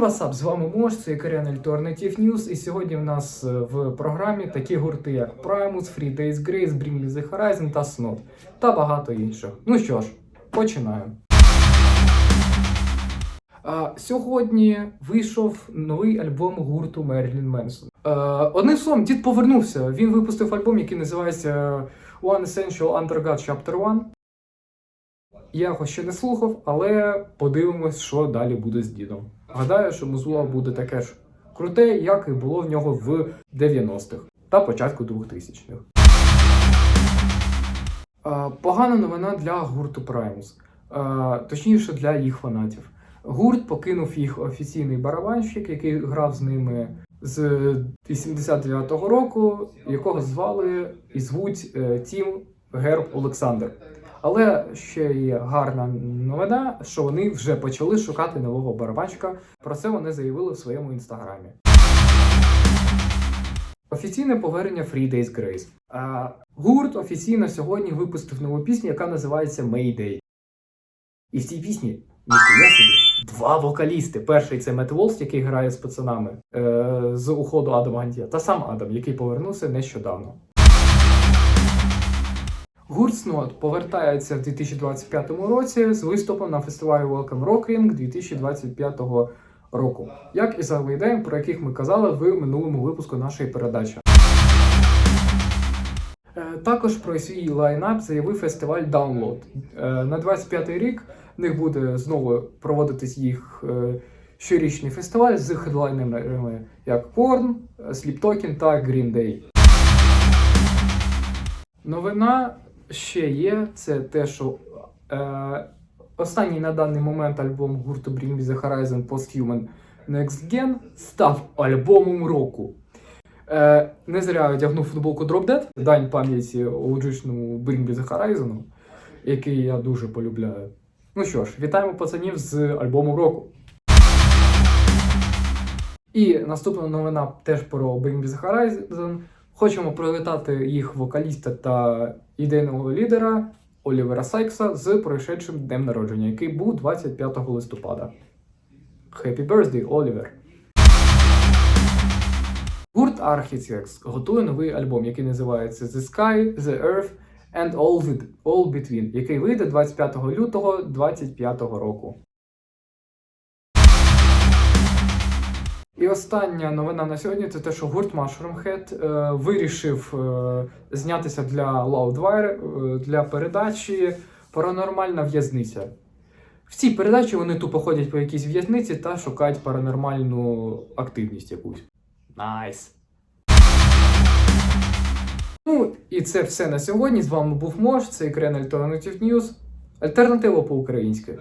Васап, з вами Мош, це Ікаріан Alternative News, і сьогодні в нас е, в програмі такі гурти, як Primus, Free Days Grace, Bring Me The Horizon та Snot, та багато інших. Ну що ж, починаємо. Сьогодні вийшов новий альбом гурту Мерлін Менсон. Е, одним словом, дід повернувся. Він випустив альбом, який називається One Essential Under God Chapter 1. Я його ще не слухав, але подивимось, що далі буде з дідом. Гадаю, що музло буде таке ж круте, як і було в нього в 90-х та початку 2000-х. Погана новина для гурту Primus, точніше для їх фанатів. Гурт покинув їх офіційний барабанщик, який грав з ними з 89-го року, якого звали і звуть е, Тім Герб Олександр. Але ще є гарна новина, що вони вже почали шукати нового барабанщика. Про це вони заявили в своєму інстаграмі. Офіційне повернення Free Days Grace. А, гурт офіційно сьогодні випустив нову пісню, яка називається Mayday. І в цій пісні ніхуя собі два вокалісти. Перший це Мет Волст, який грає з пацанами е, з уходу Адама Гантія, та сам Адам, який повернувся нещодавно. Гурт Снот повертається в 2025 році з виступом на фестивалі Welcome Rock Ring 2025 року, як і за ідеям, про яких ми казали в минулому випуску нашої передачі. Е, Також про свій лайнап заявив фестиваль Download. Е, На 25-й рік в них буде знову проводитись їх е, щорічний фестиваль з хедлайнерами як Korn, Sleep Token та Green Day. Новина ще є. Це те, що е, останній на даний момент альбом гурту Bring Me The Horizon Posthuman Next Gen став альбомом року. Е, не зря одягнув футболку Drop Dead, дань пам'яті OG-шному Bring Me The Horizon, який я дуже полюбляю. Ну що ж, вітаємо пацанів з альбомом року. І наступна новина теж про Bring Me The Horizon. Хочемо привітати їх вокаліста та ідейного лідера Олівера Сайкса з пройшедшим днем народження, який був 25 листопада. Happy birthday, Олівер! Гурт Architects готує новий альбом, який називається The Sky, The Earth and All, All Between, який вийде 25 лютого 2025 року. І остання новина на сьогодні це те, що гурт Mushroom Head е, вирішив е, знятися для Loudwire е, для передачі Паранормальна в'язниця. В цій передачі вони тупо ходять по якійсь в'язниці та шукають паранормальну активність якусь. Найс. Ну, і це все на сьогодні. З вами був Мош, це Ікрен Alternative News. Альтернатива по-українськи.